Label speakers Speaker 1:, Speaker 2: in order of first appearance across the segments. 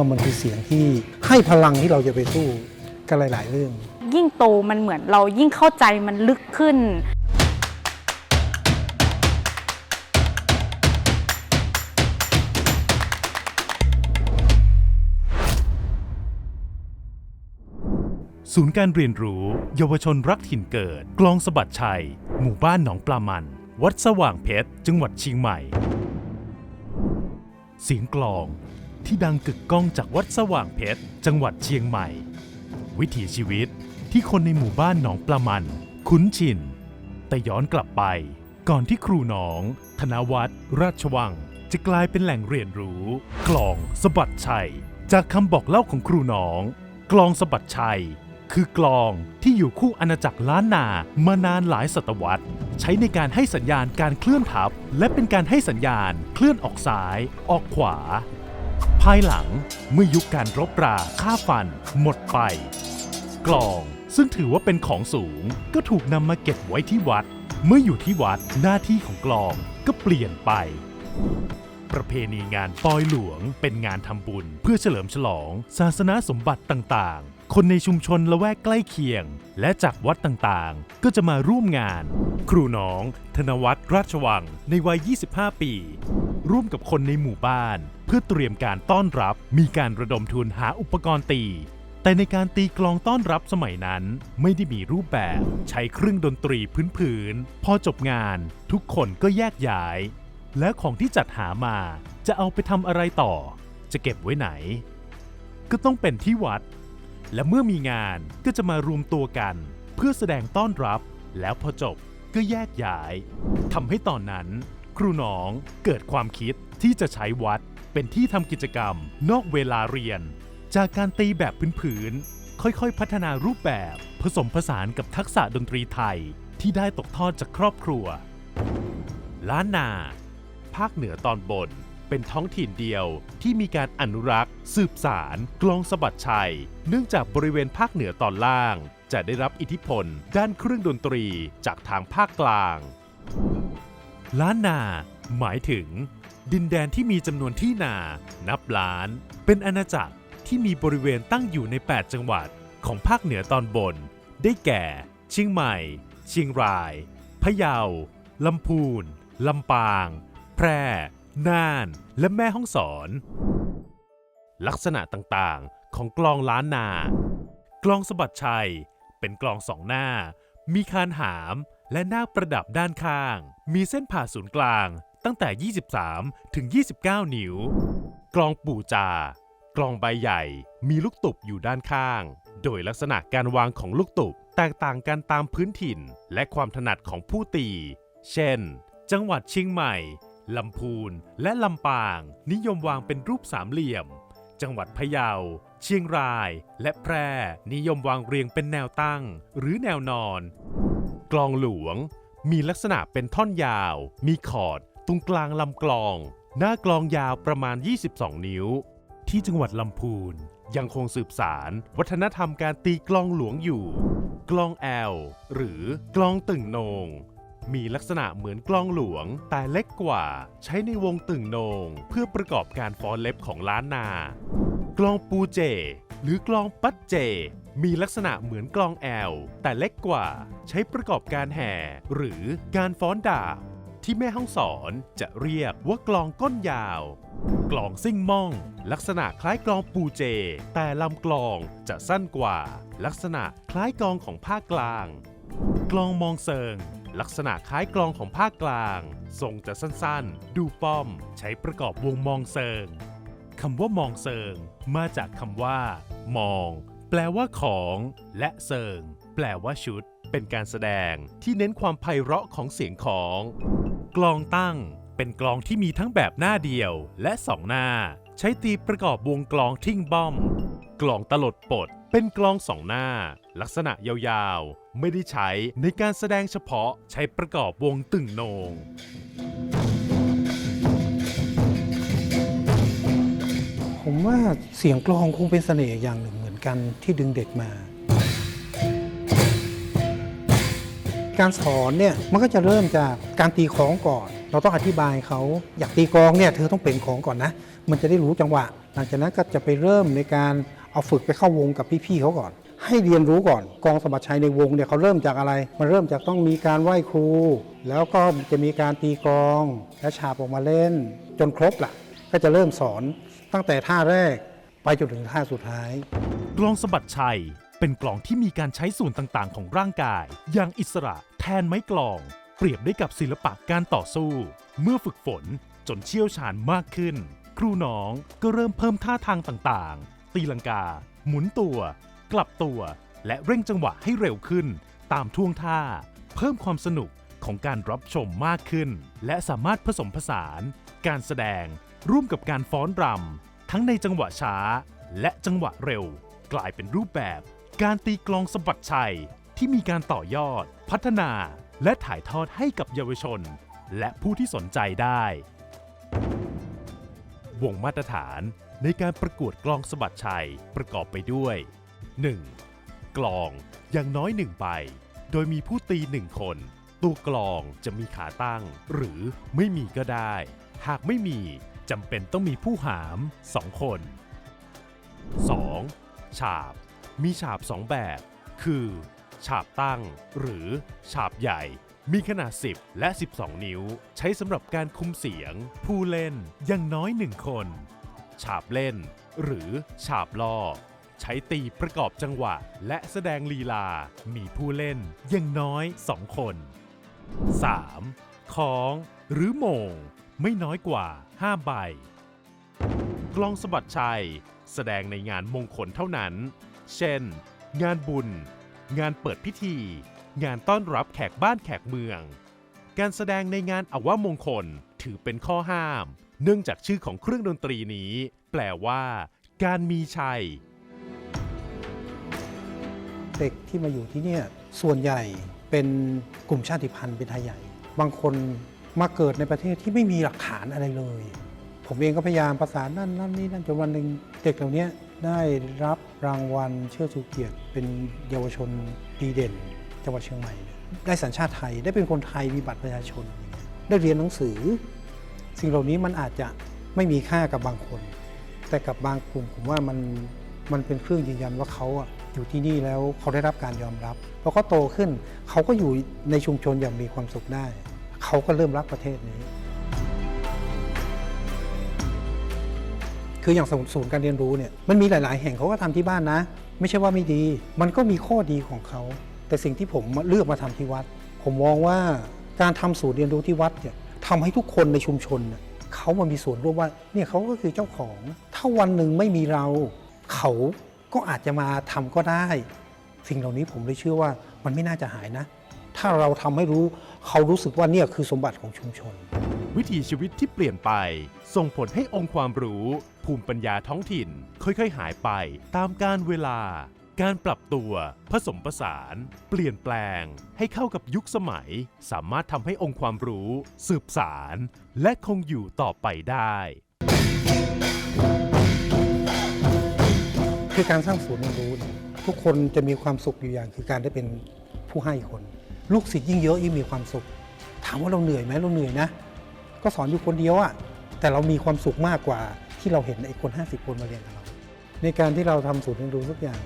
Speaker 1: ว่ามันคือเสียงที่ให้พลังที่เราจะไปสู้กันหลาย ๆ เรื่อง
Speaker 2: ยิ่งโตมันเหมือนเรายิ่งเข้าใจมันลึกขึ้น
Speaker 3: ศูนย์การเรียนรู้ เยาวชนรักถิ่นเกิดกลองสะบัดชัย หมู่บ้านหนองปลามัน วัดสว่างเพชร จังหวัดเชียงใหม่ เสียงกลอง ที่ดังกึกก้องจากวัดสว่างเพชร จังหวัดเชียงใหม่ วิถีชีวิตที่คนในหมู่บ้านหนองปลามัน คุ้นชิน แต่ย้อนกลับไป ก่อนที่ครูหนอง ธนวัฒน์ราชวัง จะกลายเป็นแหล่งเรียนรู้ กลองสะบัดชัย จากคำบอกเล่าของครูหนอง กลองสะบัดชัย คือกลองที่อยู่คู่อาณาจักรล้านนามานานหลายศตวรรษ ใช้ในการให้สัญญาณการเคลื่อนทัพและเป็นการให้สัญญาณเคลื่อนออกซ้าย ออกขวา ภายหลังเมื่อยุคการรบราฆ่าฟัน หมดไป กลองซึ่งถือว่าเป็นของสูงก็ถูกนำมาเก็บไว้ที่วัด เมื่ออยู่ที่วัดหน้าที่ของกลองก็เปลี่ยนไป ประเพณีงานปอยหลวงเป็นงานทำบุญเพื่อเฉลิมฉลองศาสนาสมบัติต่างๆ คนในชุมชนละแวกใกล้เคียง และจากวัดต่างๆ ก็จะมาร่วมงาน ครูน้อง ธนวัฒน์ราชวัง ในวัย 25 ปี ร่วมกับคนในหมู่บ้าน เพื่อเตรียมการต้อนรับ มีการระดมทุนหาอุปกรณ์ตี แต่ในการตีกลองต้อนรับสมัยนั้น ไม่ได้มีรูปแบบ ใช้เครื่องดนตรีพื้นๆพอจบงาน ทุกคนก็แยกย้าย และของที่จัดหามา จะเอาไปทำอะไรต่อ จะเก็บไว้ไหน ก็ต้องเป็นที่วัด และเมื่อมีงานก็จะมารวมตัวกัน เพื่อแสดงต้อนรับ แล้วพอจบก็แยกย้ายทำให้ตอนนั้น ครูหน้องเกิดความคิดที่จะใช้วัดเป็นที่ทำกิจกรรมนอกเวลาเรียน จากการตีแบบพื้นๆค่อยๆ พัฒนารูปแบบผสมผสานกับทักษะดนตรีไทยที่ได้ตกทอดจากครอบครัว ล้านนา ภาคเหนือตอนบน เป็นท้องถิ่นเดียวที่มีการอนุรักษ์ สืบสารกลองสะบัดชัย เนื่องจากบริเวณภาคเหนือตอนล่าง จะได้รับอิทธิพล ด้านเครื่องดนตรีจากทางภาคกลาง ล้านนา หมายถึง ดินแดนที่มีจำนวนที่นา นับล้าน เป็นอาณาจักรที่มีบริเวณตั้งอยู่ใน 8 จังหวัดของภาคเหนือตอนบน ได้แก่ เชียงใหม่ เชียงราย พะเยา ลำพูน ลำปาง แพร่ น่าน และแม่ฮ่องสอน ลักษณะต่างๆ ของกลองล้านนา กลองสะบัดชัย เป็นกลองสองหน้า มีคานหามและหน้าประดับด้านข้าง มีเส้นผ่าศูนย์กลางตั้งแต่ 23 ถึง 29 นิ้ว กลองปู่จา กลองใบใหญ่ มีลูกตุบอยู่ด้านข้าง โดยลักษณะการวางของลูกตุบแตกต่างกันตามพื้นถิ่นและความถนัดของผู้ตี เช่น จังหวัดเชียงใหม่ ลำพูน และลำปาง นิยมวางเป็นรูปสามเหลี่ยม จังหวัดพะเยา เชียงราย และแพร่ นิยมวางเรียงเป็นแนวตั้ง หรือแนวนอน กลองหลวง มีลักษณะเป็นท่อนยาว มีขอด ตรงกลางลำกลอง หน้ากลองยาวประมาณ 22 นิ้ว ที่จังหวัดลำพูนยังคงสืบสารวัฒนธรรมการตีกลองหลวงอยู่ กลองแอล หรือกลองตึงโนง มีลักษณะเหมือนกลองหลวง แต่เล็กกว่า ใช้ในวงตึงโนง เพื่อประกอบการฟ้อนเล็บของล้านนา กลองปูเจ หรือกลองปัดเจ มีลักษณะเหมือนกลองแอล แต่เล็กกว่า ใช้ประกอบการแห่ หรือการฟ้อนดาบ ที่แม่ห้องสอนจะเรียกว่ากลองก้นยาว กลองซิ่งม่อง ลักษณะคล้ายกลองปูเจ แต่ลำกลองจะสั้นกว่า ลักษณะคล้ายกลองของภาคกลาง กลองมองเซิง ลักษณะคล้ายกลองของภาคกลาง ทรงจะสั้นๆ ดูป้อม ใช้ประกอบวงมองเซิงคำว่ามองเซิง มาจากคำว่า มอง แปลว่าของ และเซิง แปลว่าชุด เป็นการแสดงที่เน้นความไพเราะของเสียงของ กลองตั้ง เป็นกลองที่มีทั้งแบบหน้าเดียวและสองหน้า ใช้ตีประกอบวงกลองทิ้งบ้อม กลองตลดปด เป็นกลองสองหน้า ลักษณะยาว ไม่ได้ใช้ในการแสดงเฉพาะใช้ประกอบวงตึงโหนง
Speaker 1: ผมว่าเสียงกลองคงเป็นเสน่ห์อย่างหนึ่งเหมือนกันที่ดึงเด็กมา การสอนเนี่ยมันก็จะเริ่มจากการตีคลองก่อน เราต้องอธิบายเขาอยากตีกลองเนี่ยเธอต้องเปล่งของก่อนนะ มันจะได้รู้จังหวะ หลังจากนั้นก็จะไปเริ่มในการเอาฝึกไปเข้าวงกับพี่ๆเขาก่อน ให้เรียนรู้ก่อนกองสมบัติชัยในวงเนี่ยเขาเริ่มจากอะไร มันเริ่มจากต้องมีการไหว้ครู แล้วก็จะมีการตีกองและฉาบออกมาเล่น จนครบล่ะ ก็จะเริ่มสอนตั้งแต่ท่าแรกไปจนถึงท่าสุดท้าย
Speaker 3: กลองสะบัดชัยเป็นกลองที่มีการใช้ส่วนต่างๆ ของร่างกาย อย่างอิสระแทนไม้กลอง เปรียบได้กับศิลปะการต่อสู้ เมื่อฝึกฝนจนเชี่ยวชาญมากขึ้น ครูน้องก็เริ่มเพิ่มท่าทางต่างๆ ตีลังกา หมุนตัว กลับตัวและเร่งจังหวะให้เร็วขึ้น ตามท่วงท่า เพิ่มความสนุกของการรับชมมากขึ้น และสามารถผสมผสาน การแสดง ร่วมกับการฟ้อนรำทั้งในจังหวะช้า และจังหวะเร็ว กลายเป็นรูปแบบ การตีกลองสะบัดชัยที่มีการต่อยอด พัฒนา และถ่ายทอดให้กับเยาวชน และผู้ที่สนใจได้ วงมาตรฐานในการประกวดกลองสะบัดชัยประกอบไปด้วย 1. กลองอย่างน้อยหนึ่งใบ โดยมีผู้ตีหนึ่งคน ตัวกลองจะมีขาตั้ง หรือไม่มีก็ได้ หากไม่มีจำเป็นต้องมีผู้หาม2คน 2. ฉาบ มีฉาบ2แบบ คือ ฉาบตั้ง หรือ ฉาบใหญ่ มีขนาด 10 และ 12 นิ้ว ใช้สำหรับการคุมเสียง ผู้เล่นอย่างน้อย1คน ฉาบเล่น หรือ ฉาบล่อ ใช้ตีประกอบจังหวะ และแสดงลีลา มีผู้เล่นอย่างน้อย 2 คน 3. ของ หรือโมง ไม่น้อยกว่า 5 ใบ กลองสะบัดชัย แสดงในงานมงคลเท่านั้น เช่น งานบุญ งานเปิดพิธี งานต้อนรับแขกบ้านแขกเมือง การแสดงในงานอวมงคลถือเป็นข้อห้าม เนื่องจากชื่อของเครื่องดนตรีนี้ แปลว่า การมีชัย
Speaker 1: เด็กที่มาอยู่ที่นี่ส่วนใหญ่เป็นกลุ่มชาติพันธุ์เป็นไทยใหญ่ บางคนมาเกิดในประเทศที่ไม่มีหลักฐานอะไรเลย ผมเองก็พยายามประสานนั่นนั่นนี่นั่นจนวันหนึ่งเด็กเหล่านี้ได้รับรางวัลเชิดชูเกียรติ เป็นเยาวชนดีเด่น จังหวัดเชียงใหม่ ได้สัญชาติไทยได้เป็นคนไทยมีบัตรประชาชน ได้เรียนหนังสือ สิ่งเหล่านี้มันอาจจะไม่มีค่ากับบางคน แต่กับบางกลุ่มผมว่ามัน มันเป็นเครื่องยืนยันว่าเขาอยู่ที่นี่แล้วเขาได้รับการยอมรับพอเขาโตขึ้นเขาก็อยู่ในชุมชนอย่างมีความสุขได้ เขาก็เริ่มรักประเทศนี้ คืออย่างศูนย์การเรียนรู้เนี่ยมันมีหลาย ๆ แห่งเขาก็ทำที่บ้านนะ ไม่ใช่ว่าไม่ดี มันก็มีข้อดีของเขา แต่สิ่งที่ผมเลือกมาทำที่วัด ผมมองว่าการทำศูนย์เรียนรู้ที่วัดเนี่ยทำให้ทุกคนในชุมชนเนี่ยเขามามีส่วนร่วมว่าเนี่ยเขาก็คือเจ้าของ ถ้าวันหนึ่งไม่มีเรา เขาก็อาจจะมาทำก็ได้ สิ่งเหล่านี้ผมเลยเชื่อว่ามันไม่น่าจะหายนะ ถ้าเราทำให้รู้เขารู้สึกว่าเนี่ยคือสมบัติของชุมชน
Speaker 3: วิถีชีวิตที่เปลี่ยนไป ส่งผลให้องค์ความรู้ ภูมิปัญญาท้องถิ่น ค่อยๆ หายไปตามการเวลา การปรับตัว ผสมผสาน เปลี่ยนแปลง ให้เข้ากับยุคสมัย สามารถทำให้องค์ความรู้ สืบสาร และคงอยู่ต่อไปได้
Speaker 1: คือการสร้างศูนย์เรียนรู้เนี่ยทุกคนจะมีความสุขอยู่อย่าง คือการได้เป็นผู้ให้คน ลูกศิษย์ยิ่งเยอะยิ่งมีความสุข ถามว่าเราเหนื่อยไหมเราเหนื่อยนะ ก็สอนอยู่คนเดียวอะแต่เรามีความสุขมากกว่าที่เราเห็นไอ้คน 50 คนมาเรียนกับเรา ในการที่เราทำศูนย์เรียนรู้สักอย่าง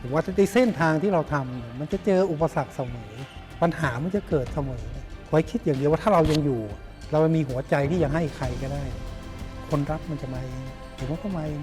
Speaker 1: ผมว่าในเส้นทางที่เราทำมันจะเจออุปสรรคเสมอ ปัญหามันจะเกิดเสมอขอให้คิดอย่างเดียวว่าถ้าเรายังอยู่ เรามีหัวใจที่ยังให้ใครก็ได้ คนรับมันจะมาเองเดี๋ยวมันก็มาเอง